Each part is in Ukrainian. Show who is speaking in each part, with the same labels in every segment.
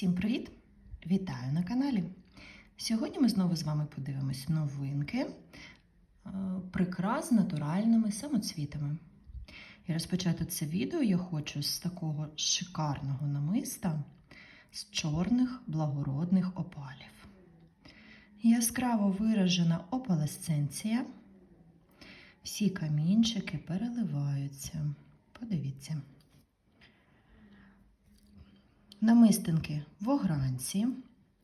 Speaker 1: Всім привіт! Вітаю на каналі! Сьогодні ми знову з вами подивимось новинки е, прикрас натуральними самоцвітами. І розпочати це відео я хочу з такого шикарного намиста з чорних благородних опалів. Яскраво виражена опалесценція. Всі камінчики переливаються. Подивіться. Намистинки в огранці.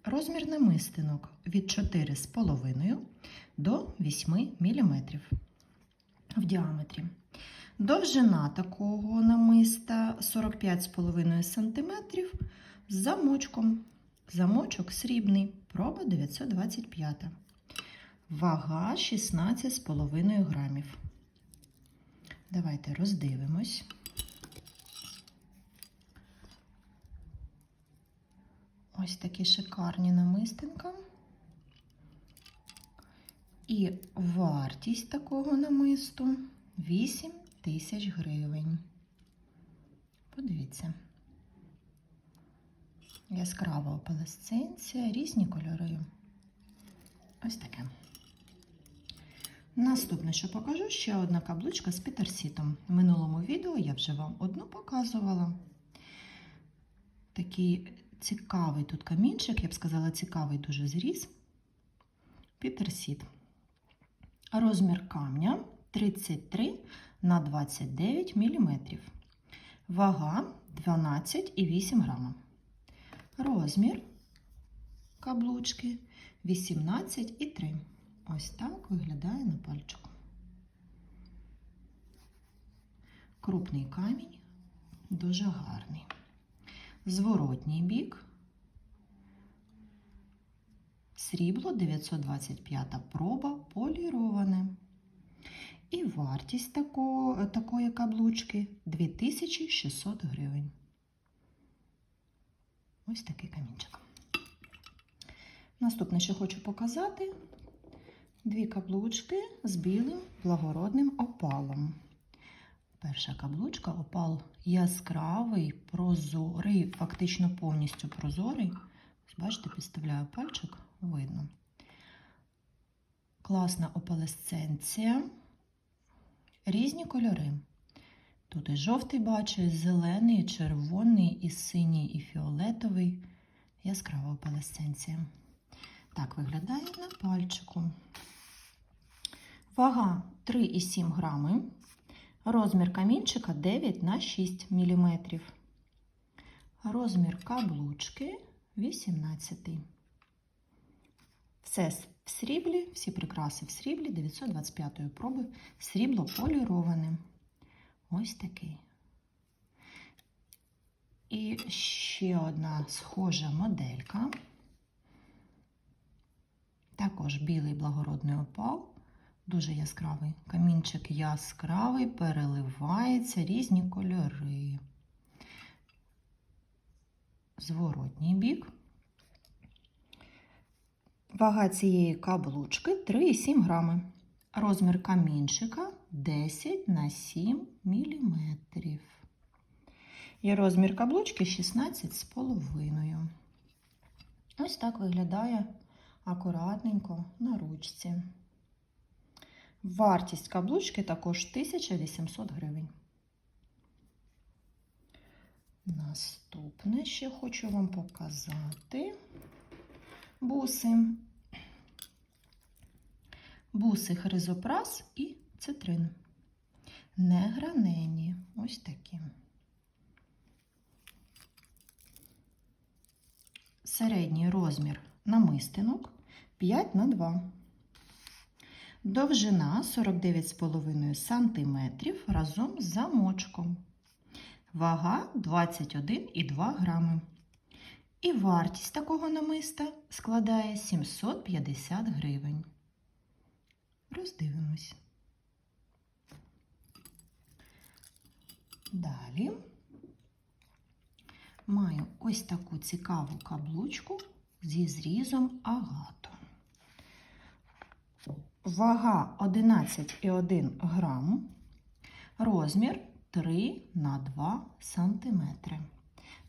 Speaker 1: Розмір намистинок від 4,5 до 8 мм в діаметрі. Довжина такого намиста 45,5 см з замочком. Замочок срібний, проба 925. Вага 16,5 грамів. Давайте роздивимось. Ось такі шикарні намистинка. І вартість такого намисту 8 тисяч гривень. Подивіться. Яскрава опалесценція, різні кольори. Ось таке. Наступне, що покажу, ще одна каблучка з пітерсітом. В минулому відео я вже вам одну показувала. Такий цікавий тут камінчик, я б сказала, цікавий дуже зріз. Пітерсіт. Розмір камня 33 на 29 мм. Вага 12,8 грама. Розмір каблучки 18,3. Ось так виглядає на пальчику. Крупний камінь, дуже гарний. Зворотній бік. Срібло 925 проба поліроване. І вартість такого, такої каблучки 2600 гривень. Ось такий камінчик. Наступне, що хочу показати, дві каблучки з білим благородним опалом. Перша каблучка опал яскравий, прозорий, фактично повністю прозорий. Бачите, підставляю пальчик, видно. Класна опалесценція, різні кольори. Тут і жовтий бачу, і зелений, і червоний, і синій, і фіолетовий. Яскрава опалесценція. Так виглядає на пальчику. Вага 3,7 грами. Розмір камінчика 9 на 6 мм. Розмір каблучки 18. Все в сріблі, всі прикраси в сріблі 925 проби. Срібло поліроване. Ось такий. І ще одна схожа моделька. Також білий благородний опал. Дуже яскравий. Камінчик яскравий, переливається, різні кольори. Зворотній бік. Вага цієї каблучки 3,7 грами. Розмір камінчика 10 на 7 мм. І розмір каблучки 16,5. Ось так виглядає акуратненько на ручці. Вартість каблучки також 1800 гривень. Наступне ще хочу вам показати буси. Буси хризопрас і цитрин. Негранені. Ось такі. Середній розмір намистинок 5 на 2. Довжина 49,5 см разом з замочком. Вага 21,2 грами. І вартість такого намиста складає 750 гривень. Роздивимось. Далі маю ось таку цікаву каблучку зі зрізом агату. Вага 11,1 грам, розмір 3 на 2 сантиметри.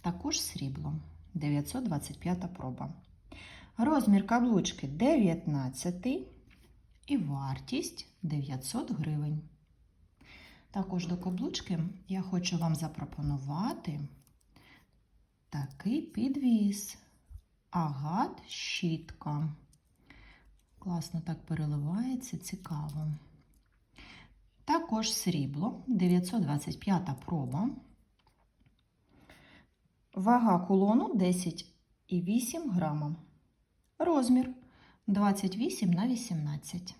Speaker 1: Також срібло 925 проба. Розмір каблучки 19 і вартість 900 гривень. Також до каблучки я хочу вам запропонувати такий підвіз. Агат щітка. Класно так переливається, цікаво. Також срібло 925 проба. Вага кулону 10,8 грама. Розмір 28 на 18.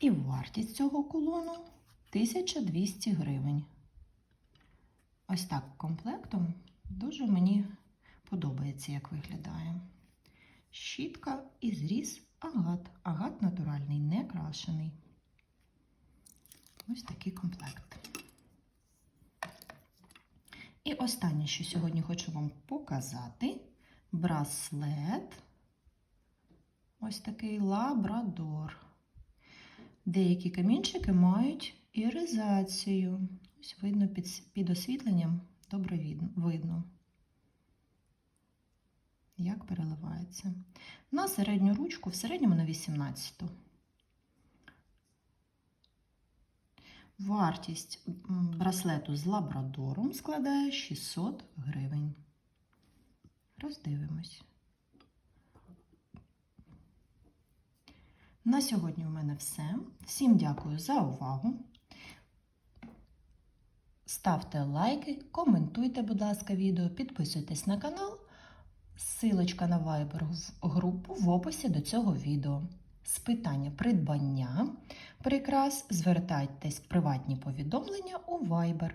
Speaker 1: І вартість цього кулону 1200 гривень. Ось так комплектом дуже мені подобається, як виглядає. Щітка і зріз агат. Агат натуральний, не крашений. Ось такий комплект. І останнє, що сьогодні хочу вам показати, браслет. Ось такий лабрадор. Деякі камінчики мають іризацію. Ось видно під, під освітленням добре видно, як переливається. На середню ручку, в середньому на 18. Вартість браслету з лабрадором складає 600 гривень. Роздивимось. На сьогодні у мене все. Всім дякую за увагу. Ставте лайки, коментуйте, будь ласка, відео, підписуйтесь на канал. Силочка на Viber групу в описі до цього відео. З питання придбання прикрас звертайтесь в приватні повідомлення у Viber.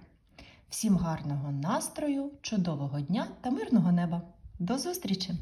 Speaker 1: Всім гарного настрою, чудового дня та мирного неба! До зустрічі!